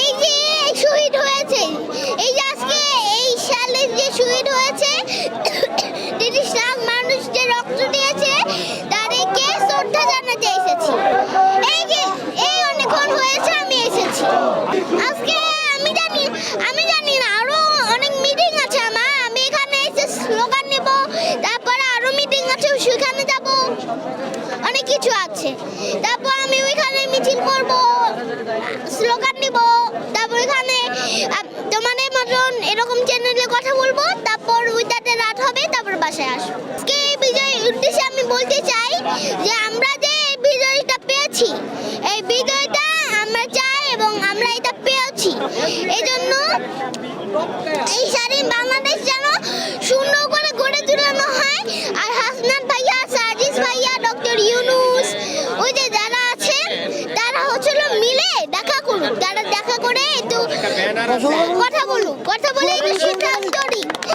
এই যে শহীদ হয়েছে। এই আজকে এই সালে যে শহীদ হয়েছে তিরিশ লাখ মানুষ যে রক্ত দিয়েছে তাদেরকে শ্রদ্ধা জানাতে এসেছি। এই যে, এই অনেকক্ষণ হয়েছে, আমি এসেছি। আজকে আমি জানি আমি জানি না, আরও অনেক মিটিং আছে আমার। আমি এখানে এসে স্লোগান নেব, তারপরে আরও মিটিং আছে, সেখানে যাব। অনেক কিছু আছে। তারপর আমি ওইখানে মিছিল করব স্লোগান আজকে এই উদ্দেশ্যে আমি বলতে চাই যে আমরা যে এই বিজয়টা পেয়েছি এই বিজয়টা আমরা চাই এবং আমরা এটা পেয়েছি। এই জন্য এই স্বাধীন বাংলাদেশ যেন সুন্দর করে গড়ে তোলানো হয়। আর হাসনাত ভাইয়া সাজিস ভাইয়া ডক্টর ইউনুস ওই যে যারা আছেন তারা হচ্ছিল মিলে দেখা করুক তারা দেখা করে একটু কথা বলুক কথা বলে